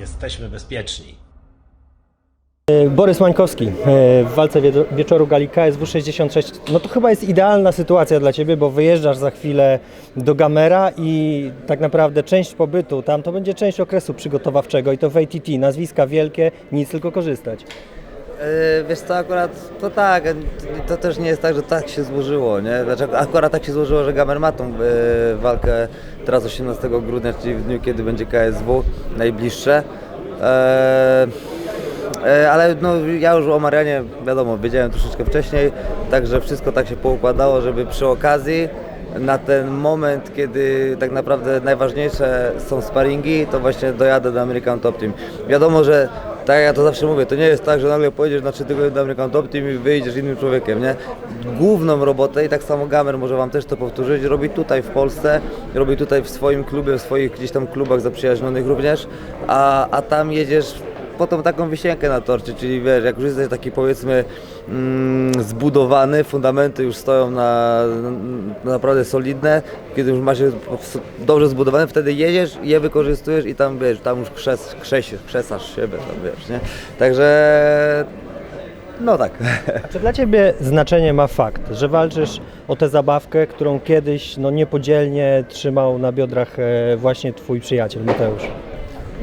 Jesteśmy bezpieczni. Borys Mańkowski e, w walce wie- wieczoru gali KSW 66. No to chyba jest idealna sytuacja dla Ciebie, bo wyjeżdżasz za chwilę do Gamera i tak naprawdę część pobytu tam to będzie część okresu przygotowawczego i to w ATT, nazwiska wielkie, nic tylko korzystać. Yy, Wiesz co, akurat to tak, to też nie jest tak, że tak się złożyło, nie? Znaczy, akurat tak się złożyło, że Gamer ma tą yy, walkę teraz 18 grudnia, czyli w dniu, kiedy będzie KSW najbliższe. E, ale no, ja już o Marianie, wiadomo, wiedziałem troszeczkę wcześniej, także wszystko tak się poukładało, żeby przy okazji na ten moment, kiedy tak naprawdę najważniejsze są sparingi, to właśnie dojadę do American Top Team. Wiadomo, że tak ja to zawsze mówię, to nie jest tak, że nagle pojedziesz na 3 tygodnie do American Top Team i wyjdziesz innym człowiekiem, nie? Główną robotę i tak samo Gamer może Wam też to powtórzyć, robi tutaj w Polsce, robi tutaj w swoim klubie, w swoich gdzieś tam klubach zaprzyjaźnionych również, a, a tam jedziesz po tą taką wisienkę na torcie, czyli wiesz, jak już jesteś taki powiedzmy mm, zbudowany, fundamenty już stoją na, na naprawdę solidne, kiedy już masz je dobrze zbudowane, wtedy jedziesz, je wykorzystujesz i tam wiesz, tam już krzes, krzes, krzesasz siebie, tam wiesz, nie? Także no tak. Czy dla Ciebie znaczenie ma fakt, że walczysz o tę zabawkę, którą kiedyś no, niepodzielnie trzymał na biodrach e, właśnie Twój przyjaciel Mateusz?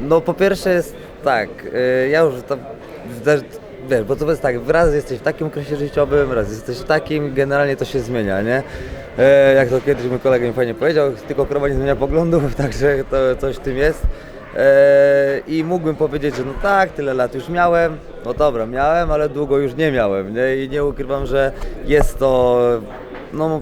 No po pierwsze jest tak, y, ja już też, wiesz, bo to jest tak, raz jesteś w takim okresie życiowym, raz jesteś w takim, generalnie to się zmienia, nie? E, Jak to kiedyś mój kolega mi fajnie powiedział, tylko krowa nie zmienia poglądów, także to coś w tym jest. E, I mógłbym powiedzieć, że no tak, tyle lat już miałem, no dobra, miałem, ale długo już nie miałem, nie? I nie ukrywam, że jest to, no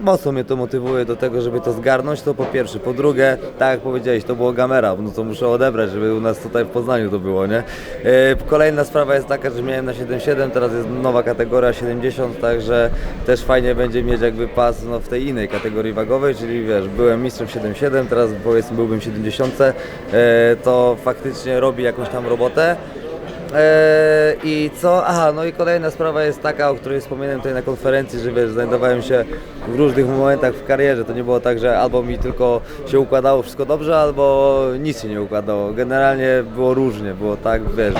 mocno mnie to motywuje do tego, żeby to zgarnąć, to po pierwsze. Po drugie, tak jak powiedziałeś, to było Gamera, no to muszę odebrać, żeby u nas tutaj w Poznaniu to było, nie? E, Kolejna sprawa jest taka, że miałem na 7,7, teraz jest nowa kategoria 70, także też fajnie będzie mieć jakby pas no, w tej innej kategorii wagowej, czyli wiesz, byłem mistrzem 7,7, teraz powiedzmy byłbym 70, e, to faktycznie robi jakąś tam robotę. Eee, I co? Aha, no i kolejna sprawa jest taka, o której wspominałem tutaj na konferencji, że wiesz, znajdowałem się w różnych momentach w karierze. To nie było tak, że albo mi tylko się układało wszystko dobrze, albo nic się nie układało. Generalnie było różnie, było tak, wiesz,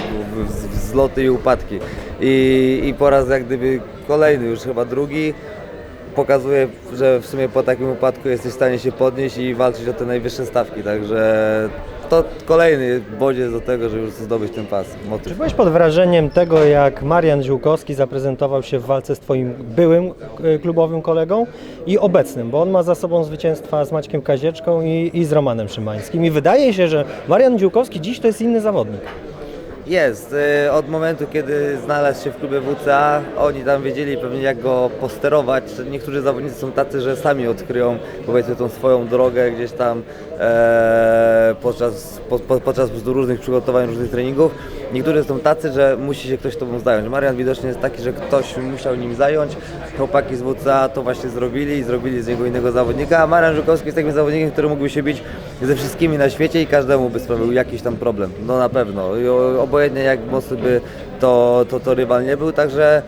wzloty i upadki. I, I po raz jak gdyby kolejny, już chyba drugi, pokazuje, że w sumie po takim upadku jesteś w stanie się podnieść i walczyć o te najwyższe stawki, także to kolejny bodziec do tego, żeby zdobyć ten pas. Motyw. Czy byłeś pod wrażeniem tego, jak Marian Ziółkowski zaprezentował się w walce z Twoim byłym e, klubowym kolegą i obecnym, bo on ma za sobą zwycięstwa z Maćkiem Kazieczką i, i z Romanem Szymańskim. I wydaje się, że Marian Ziółkowski dziś to jest inny zawodnik. Jest. y, Od momentu, kiedy znalazł się w klubie WCA, oni tam wiedzieli pewnie jak go posterować. Niektórzy zawodnicy są tacy, że sami odkryją powiedzmy tą swoją drogę gdzieś tam e, podczas, po, po, podczas różnych przygotowań, różnych treningów. Niektórzy są tacy, że musi się ktoś tobą zająć. Marian widocznie jest taki, że ktoś musiał nim zająć. Chłopaki z WCA to właśnie zrobili i zrobili z niego innego zawodnika, a Marian Żukowski jest takim zawodnikiem, który mógłby się bić ze wszystkimi na świecie i każdemu by sprawił jakiś tam problem. No na pewno. I obojętnie jak mocny by to, to, to rywal nie był, także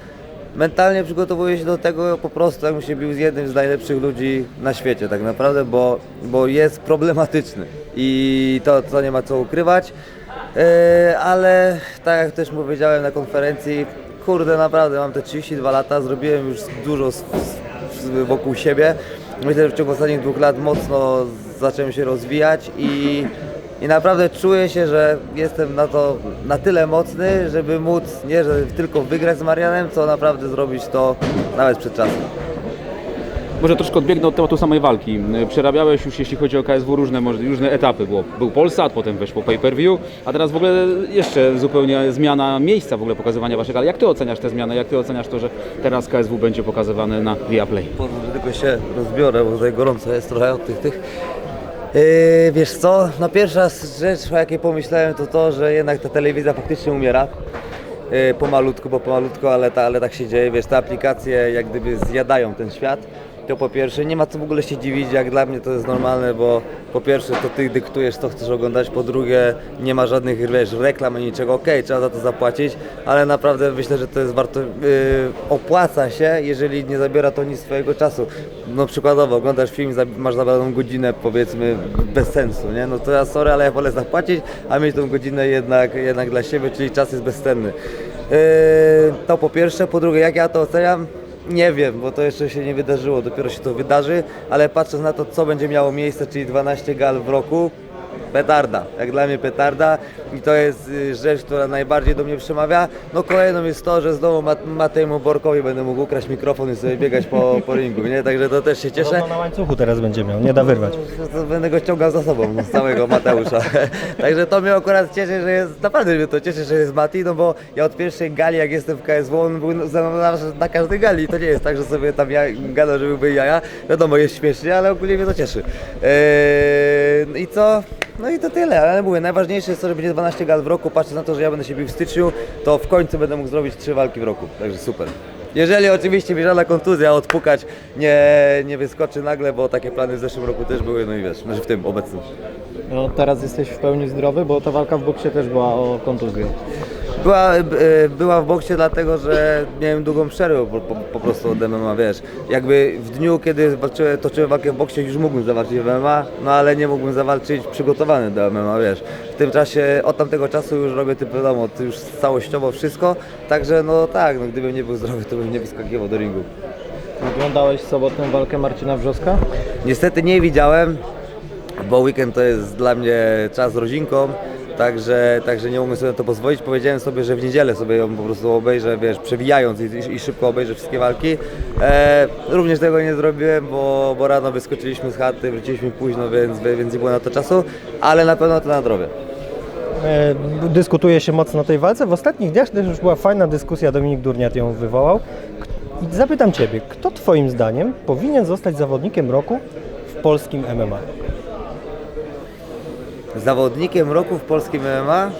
mentalnie przygotowuje się do tego po prostu, jakby się bił z jednym z najlepszych ludzi na świecie tak naprawdę, bo, bo jest problematyczny i to, to nie ma co ukrywać. Yy, ale tak jak też powiedziałem na konferencji, kurde naprawdę mam te 32 lata, zrobiłem już dużo wokół siebie. Myślę, że w ciągu ostatnich dwóch lat mocno zacząłem się rozwijać i, i naprawdę czuję się, że jestem na to na tyle mocny, żeby móc nie że tylko wygrać z Marianem, co naprawdę zrobić to nawet przed czasem. Może troszkę odbiegnę od tematu samej walki. Przerabiałeś już, jeśli chodzi o KSW, różne, różne etapy. Było, był Polsat, potem weszło pay-per-view, a teraz w ogóle jeszcze zupełnie zmiana miejsca w ogóle pokazywania waszego. Ale jak ty oceniasz tę zmianę? Jak ty oceniasz to, że teraz KSW będzie pokazywane na Viaplay? Pozwól, że tylko się rozbiorę, bo tutaj gorąco jest trochę od tych tych. Yy, wiesz co, no pierwsza rzecz, o jakiej pomyślałem, to to, że jednak ta telewizja faktycznie umiera. Yy, pomalutku, bo pomalutku, ale, ta, ale tak się dzieje, wiesz, te aplikacje jak gdyby zjadają ten świat. To po pierwsze, nie ma co w ogóle się dziwić, jak dla mnie to jest normalne, bo po pierwsze to ty dyktujesz co chcesz oglądać, po drugie nie ma żadnych wiesz, reklam ani niczego, okej, trzeba za to zapłacić, ale naprawdę myślę, że to jest warto, yy, opłaca się, jeżeli nie zabiera to nic swojego czasu. No przykładowo, oglądasz film, masz zabraną godzinę powiedzmy bez sensu, nie? No to ja sorry, ale ja wolę zapłacić, a mieć tą godzinę jednak, jednak dla siebie, czyli czas jest bezcenny. Yy, to po pierwsze, po drugie, jak ja to oceniam? Nie wiem, bo to jeszcze się nie wydarzyło, dopiero się to wydarzy, ale patrząc na to, co będzie miało miejsce, czyli 12 gal w roku, petarda, jak dla mnie petarda i to jest y, rzecz, która najbardziej do mnie przemawia. No kolejną jest to, że znowu Mat- Matejmu Borkowi będę mógł ukraść mikrofon i sobie biegać po, po ringu, nie? Także to też się cieszę. Podobno na łańcuchu teraz będzie miał, nie da wyrwać. To będę go ciągał za sobą, z całego Mateusza. Także to mnie akurat cieszy, że jest, naprawdę mnie to cieszy, że jest Mati, no bo ja od pierwszej gali, jak jestem w KSW, on był ze mną na, na każdej gali. To nie jest tak, że sobie tam ja gadał, że byłby jaja. Wiadomo, jest śmiesznie, ale ogólnie mnie to cieszy. Eee, I co? No i to tyle, ale mówię, najważniejsze jest to, że będzie 12 gal w roku, patrząc na to, że ja będę się bił w styczniu, to w końcu będę mógł zrobić 3 walki w roku, także super. Jeżeli oczywiście mi żadna kontuzja odpukać nie, nie wyskoczy nagle, bo takie plany w zeszłym roku też były, no i wiesz, znaczy w tym obecnym. No teraz jesteś w pełni zdrowy, bo ta walka w boksie też była o kontuzję. Była, e, była w boksie dlatego, że miałem długą przerwę po, po, po prostu od MMA, wiesz. Jakby w dniu, kiedy walczyłem, toczyłem walkę w boksie, już mógłbym zawalczyć w MMA, no ale nie mógłbym zawalczyć przygotowany do MMA, wiesz. W tym czasie, od tamtego czasu już robię typ wiadomo, już całościowo wszystko, także no tak, no gdybym nie był zdrowy, to bym nie wyskakiwał do ringu. Oglądałeś sobotną walkę Marcina Wrzoska? Niestety nie widziałem, bo weekend to jest dla mnie czas z rodzinką, także, także nie mogłem sobie na to pozwolić. Powiedziałem sobie, że w niedzielę sobie ją po prostu obejrzę, wiesz, przewijając i, i, szybko obejrzę wszystkie walki. E, również tego nie zrobiłem, bo, bo rano wyskoczyliśmy z chaty, wróciliśmy późno, więc, więc nie było na to czasu, ale na pewno to nadrobię. E, dyskutuje się mocno o tej walce. W ostatnich dniach też już była fajna dyskusja, Dominik Durniat ją wywołał. I zapytam Ciebie, kto Twoim zdaniem powinien zostać zawodnikiem roku w polskim MMA? Zawodnikiem roku w polskim MMA?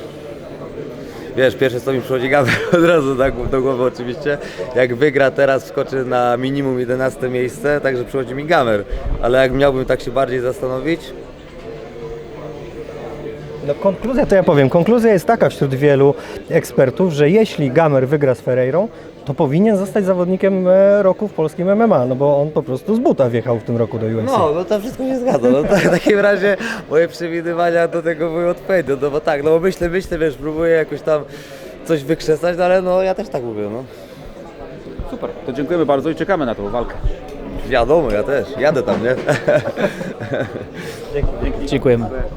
Wiesz, pierwsze co mi przychodzi Gamer od razu tak do głowy oczywiście. Jak wygra teraz wskoczy na minimum 11 miejsce, także przychodzi mi Gamer. Ale jak miałbym tak się bardziej zastanowić, No konkluzja to ja powiem. Konkluzja jest taka wśród wielu ekspertów, że jeśli Gamer wygra z Ferreirą, to powinien zostać zawodnikiem e, roku w polskim MMA, no bo on po prostu z buta wjechał w tym roku do UFC. no, no to wszystko się zgadza. No, tak, w takim razie moje przewidywania do tego były odpowiednie. No bo tak, no bo myślę, myślę, wiesz, próbuję jakoś tam coś wykrzesać, no ale no ja też tak mówię, no. Super, to dziękujemy bardzo i czekamy na tą walkę. Wiadomo, ja też. Jadę tam, nie? Dziękujemy.